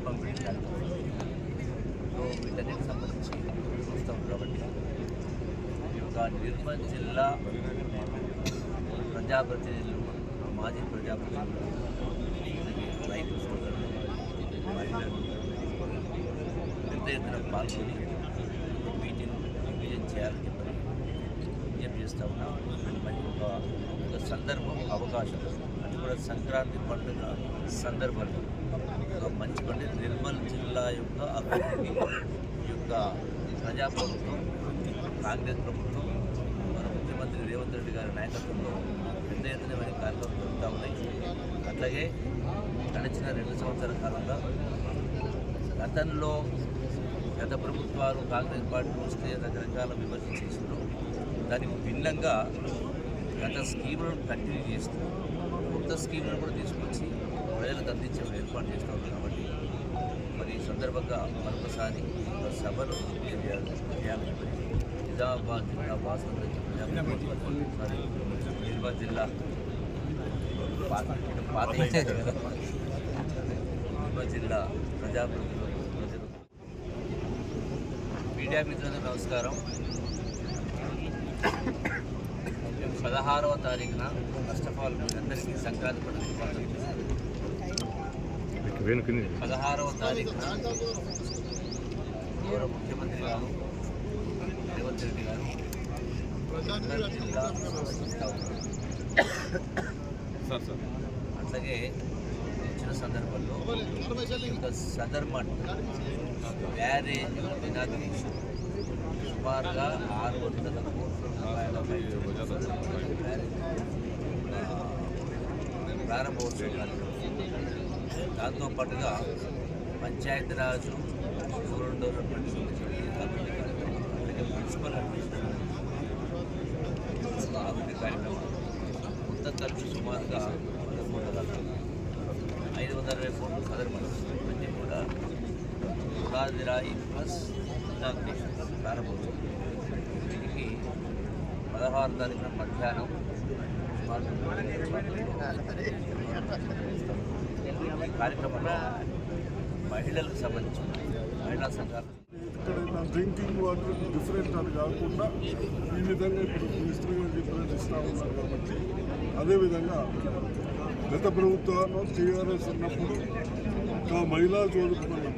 చెక్కుల పంపిణీ కార్యక్రమం సో వీటన్నిటికి సంబంధించి చూస్తాం కాబట్టి ఈ యొక్క నిర్మల్ జిల్లా ప్రజాప్రతినిధులు మాజీ ప్రజాప్రతినిధులు రైతు సోదరులు మహిళలు పెద్ద ఎత్తున పాల్గొని మీటింగ్ విజయం చేయాలని చెప్పి విజ్ఞప్తి చేస్తూ ఉన్నాం మరి ఒక ఒక సందర్భం అవకాశం అది కూడా సంక్రాంతి పండుగ సందర్భంలో ఒక మంచి పండుగ నిర్మల్ జిల్లా యొక్క అభివృద్ధి యొక్క ప్రజాప్రభుత్వం కాంగ్రెస్ ప్రభుత్వం మన ముఖ్యమంత్రి రేవంత్ రెడ్డి గారి నాయకత్వంలో పెద్ద ఎత్తున మరి కార్యక్రమం జరుగుతూ ఉన్నాయి. అట్లాగే గడిచిన రెండు సంవత్సరాల కాలంగా గతంలో గత ప్రభుత్వాలు కాంగ్రెస్ పార్టీ వస్తే రకరకాల విమర్శలు చేసినారు. దానికి భిన్నంగా గత స్కీములను కంటిన్యూ చేస్తూ కొత్త స్కీములను కూడా తీసుకొచ్చి ప్రజలకు అందించే ఏర్పాటు చేస్తూ ఉన్నారు కాబట్టి మరి ఈ సందర్భంగా మరొకసారి ఒక సభను చేయాలి చేయాలని చెప్పి నిజామాబాద్ జిల్లా వాసంత మరి నిర్మల్ జిల్లా పాత పాత నిర్మల్ జిల్లా ప్రజాప్రతినిధులు ప్రజలు మీడియా మిత్రులకు నమస్కారం పదహారవ తారీఖున ఫస్ట్ ఆఫ్ ఆల్ అందరికీ సంక్రాంతి పండుగ. పదహారవ తారీఖున గౌరవ ముఖ్యమంత్రి గారు రేవంత్ రెడ్డి గారు జిల్లా అట్లాగే ఇచ్చిన సందర్భంలో సదర్మట్ బ్యారేజ్ ఇనాగ్రేషన్ సుమారుగా ఆరు వందల కోట్ల రూపాయల ప్రారంభోత్సవం కార్యక్రమం దాంతో పాటుగా పంచాయతీరాజు రూరల్ డెవలప్మెంట్ అభివృద్ధి కార్యక్రమం అలాగే మున్సిపల్ అభివృద్ధి కార్యక్రమం. మొత్తం ఖర్చు సుమారుగా పదమూడు లక్షలు ఐదు వందల ఇరవై కోట్లు సదర్మల్ అన్నీ కూడా ఉగాది రాయి ప్లస్ ఇనాగ్రేషన్ ప్రారంభోత్సవం దీనికి పదహారు తారీఖున మధ్యాహ్నం కార్యక్రమంలో మహిళలకు సంబంధించి మహిళా సంఘాలు ఇక్కడ డ్రింకింగ్ వాటర్ డిఫరెంట్ అని కాకుండా ఈ విధంగా ఇప్పుడు మినిస్టర్ గారు డిఫరెంట్ ఇస్తూ ఉన్నారు కాబట్టి అదేవిధంగా గత ప్రభుత్వంలో టీఆర్ఎస్ ఉన్నప్పుడు ఆ మహిళా చదువుకున్నాం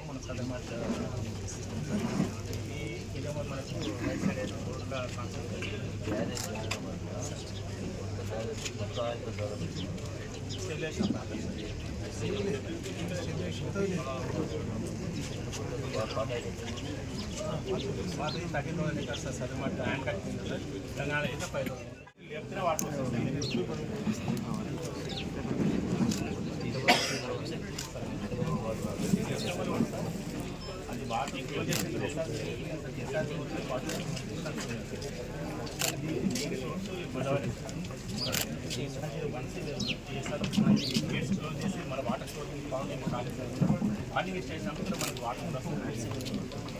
మన సదర్ ఇదేమో మనకు రైట్ సైడ్ రోడ్ల కాన్సెప్ట్ గోదావరి గేట్స్ క్లోజ్ చేసి మన వాటర్ స్టోర్ ఫౌండేషన్ కాలేదు సార్ మనకు వాటర్ వస్తుంది